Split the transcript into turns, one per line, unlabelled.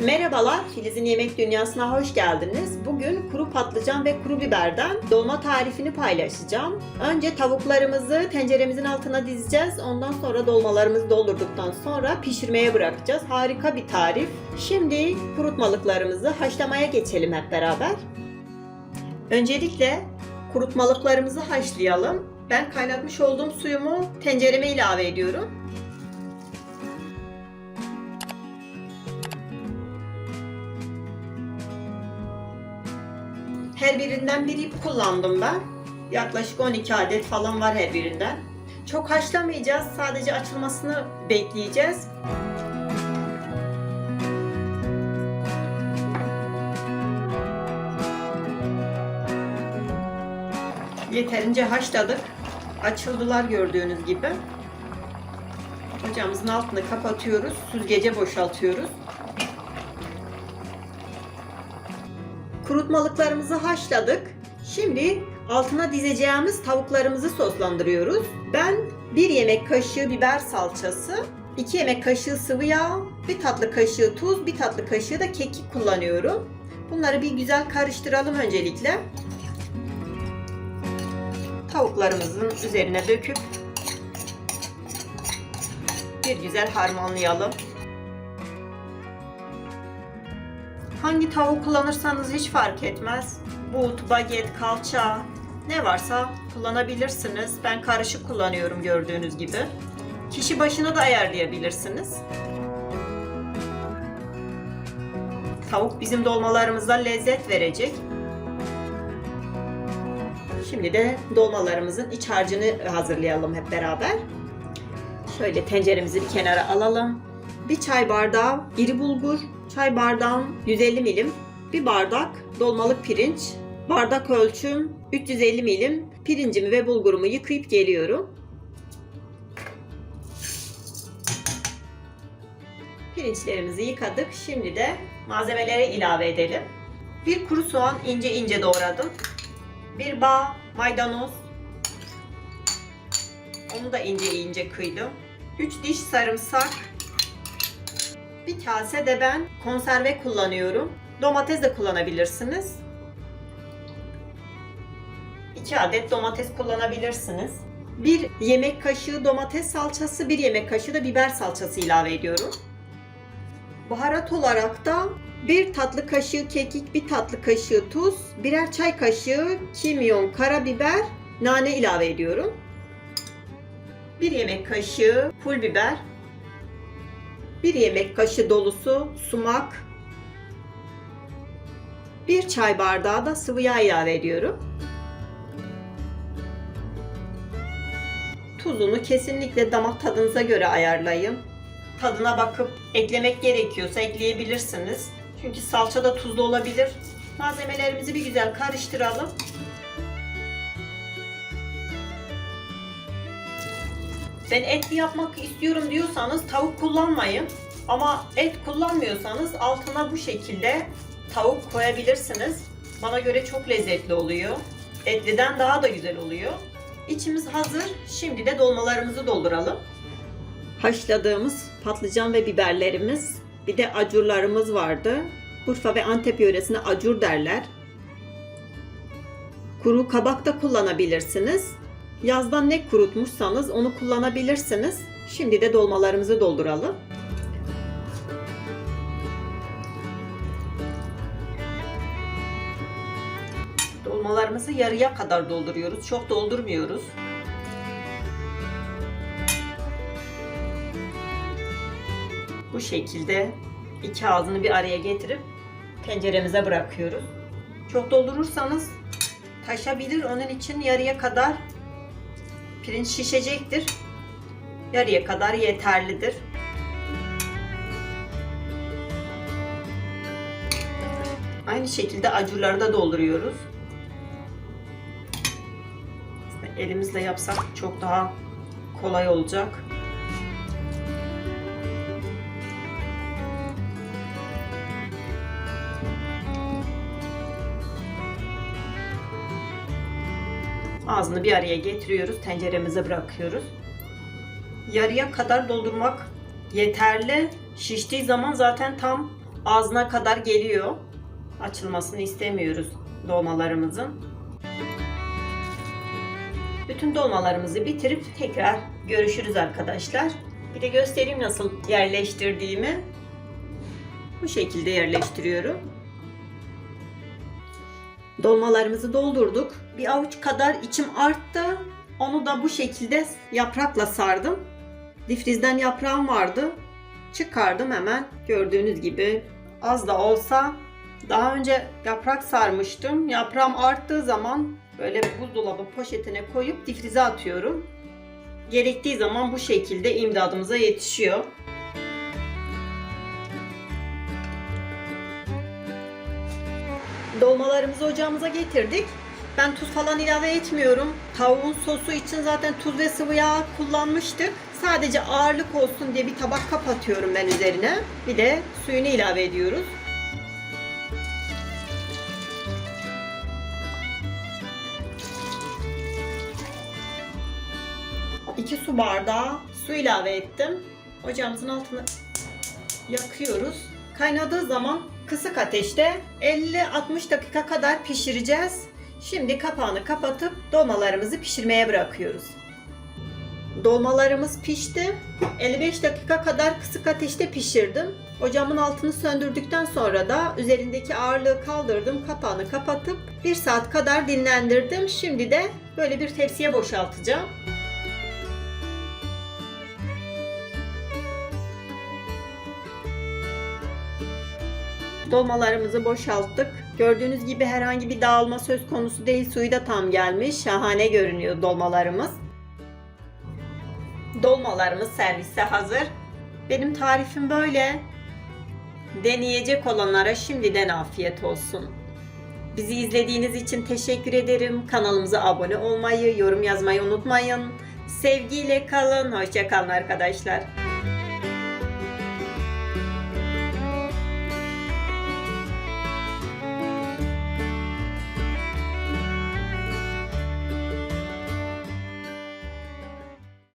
Merhabalar, Filiz'in Yemek Dünyası'na hoş geldiniz. Bugün kuru patlıcan ve kuru biberden dolma tarifini paylaşacağım. Önce tavuklarımızı tenceremizin altına dizeceğiz. Ondan sonra dolmalarımızı doldurduktan sonra pişirmeye bırakacağız. Harika bir tarif. Şimdi kurutmalıklarımızı haşlamaya geçelim hep beraber. Öncelikle kurutmalıklarımızı haşlayalım. Ben kaynatmış olduğum suyumu tencereme ilave ediyorum. Her birinden bir ip kullandım ben. Yaklaşık 12 adet falan var her birinden. Çok haşlamayacağız. Sadece açılmasını bekleyeceğiz. Yeterince haşladık. Açıldılar gördüğünüz gibi. Ocağımızın altını kapatıyoruz. Süzgece boşaltıyoruz. Kurutmalıklarımızı haşladık. Şimdi altına dizeceğimiz tavuklarımızı soslandırıyoruz. Ben 1 yemek kaşığı biber salçası, 2 yemek kaşığı sıvı yağ, 1 tatlı kaşığı tuz, 1 tatlı kaşığı da kekik kullanıyorum. Bunları bir güzel karıştıralım öncelikle. Tavuklarımızın üzerine döküp bir güzel harmanlayalım. Hangi tavuk kullanırsanız hiç fark etmez. But, baget, kalça ne varsa kullanabilirsiniz. Ben karışık kullanıyorum gördüğünüz gibi. Kişi başına da ayarlayabilirsiniz. Tavuk bizim dolmalarımıza lezzet verecek. Şimdi de dolmalarımızın iç harcını hazırlayalım hep beraber. Şöyle tenceremizi bir kenara alalım. Bir çay bardağı iri bulgur, çay bardağım 150 milim, bir bardak dolmalık pirinç, bardak ölçüm 350 milim pirincimi ve bulgurumu yıkayıp geliyorum. Pirinçlerimizi yıkadık. Şimdi de malzemelere ilave edelim. Bir kuru soğan ince ince doğradım. Bir bağ maydanoz. Onu da ince ince kıydım. 3 diş sarımsak, bir kase de ben konserve kullanıyorum. Domates de kullanabilirsiniz. 2 adet domates kullanabilirsiniz. 1 yemek kaşığı domates salçası, 1 yemek kaşığı da biber salçası ilave ediyorum. Baharat olarak da 1 tatlı kaşığı kekik, 1 tatlı kaşığı tuz, birer çay kaşığı kimyon, karabiber, nane ilave ediyorum. 1 yemek kaşığı pul biber, 1 yemek kaşığı dolusu sumak, 1 çay bardağı da sıvı yağ ilave ediyorum. Tuzunu kesinlikle damak tadınıza göre ayarlayın. Tadına bakıp eklemek gerekiyorsa ekleyebilirsiniz. Çünkü salça da tuzlu olabilir. Malzemelerimizi bir güzel karıştıralım. Ben etli yapmak istiyorum diyorsanız tavuk kullanmayın. Ama et kullanmıyorsanız altına bu şekilde tavuk koyabilirsiniz. Bana göre çok lezzetli oluyor. Etliden daha da güzel oluyor. İçimiz hazır. Şimdi de dolmalarımızı dolduralım. Haşladığımız patlıcan ve biberlerimiz, bir de acurlarımız vardı. Urfa ve Antep yöresine acur derler. Kuru kabak da kullanabilirsiniz. Yazdan ne kurutmuşsanız onu kullanabilirsiniz. Şimdi de dolmalarımızı dolduralım. Dolmalarımızı yarıya kadar dolduruyoruz. Çok doldurmuyoruz. Bu şekilde iki ağzını bir araya getirip tenceremize bırakıyoruz. Çok doldurursanız taşabilir. Onun için yarıya kadar pirinç şişecektir. Yarıya kadar yeterlidir. Aynı şekilde acurları da dolduruyoruz. Elimizle yapsak çok daha kolay olacak. Ağzını bir araya getiriyoruz. Tenceremize bırakıyoruz. Yarıya kadar doldurmak yeterli. Şiştiği zaman zaten tam ağzına kadar geliyor. Açılmasını istemiyoruz dolmalarımızın. Bütün dolmalarımızı bitirip tekrar görüşürüz arkadaşlar. Bir de göstereyim nasıl yerleştirdiğimi. Bu şekilde yerleştiriyorum. Dolmalarımızı doldurduk. Bir avuç kadar içim arttı. Onu da bu şekilde yaprakla sardım. Difrizden yaprağım vardı. Çıkardım hemen. Gördüğünüz gibi az da olsa daha önce yaprak sarmıştım. Yaprağım arttığı zaman böyle buzdolabı poşetine koyup difrize atıyorum. Gerektiği zaman bu şekilde imdadımıza yetişiyor. Dolmalarımızı ocağımıza getirdik. Ben tuz falan ilave etmiyorum. Tavuğun sosu için zaten tuz ve sıvı yağ kullanmıştık. Sadece ağırlık olsun diye bir tabak kapatıyorum ben üzerine. Bir de suyunu ilave ediyoruz. İki su bardağı su ilave ettim. Ocağımızın altını yakıyoruz. Kaynadığı zaman kısık ateşte 50-60 dakika kadar pişireceğiz. Şimdi kapağını kapatıp dolmalarımızı pişirmeye bırakıyoruz. Dolmalarımız pişti. 55 dakika kadar kısık ateşte pişirdim. Ocağımın altını söndürdükten sonra da üzerindeki ağırlığı kaldırdım. Kapağını kapatıp 1 saat kadar dinlendirdim. Şimdi de böyle bir tepsiye boşaltacağım. Dolmalarımızı boşalttık. Gördüğünüz gibi herhangi bir dağılma söz konusu değil. Suyu da tam gelmiş. Şahane görünüyor dolmalarımız. Dolmalarımız servise hazır. Benim tarifim böyle. Deneyecek olanlara şimdiden afiyet olsun. Bizi izlediğiniz için teşekkür ederim. Kanalımıza abone olmayı, yorum yazmayı unutmayın. Sevgiyle kalın. Hoşçakalın arkadaşlar.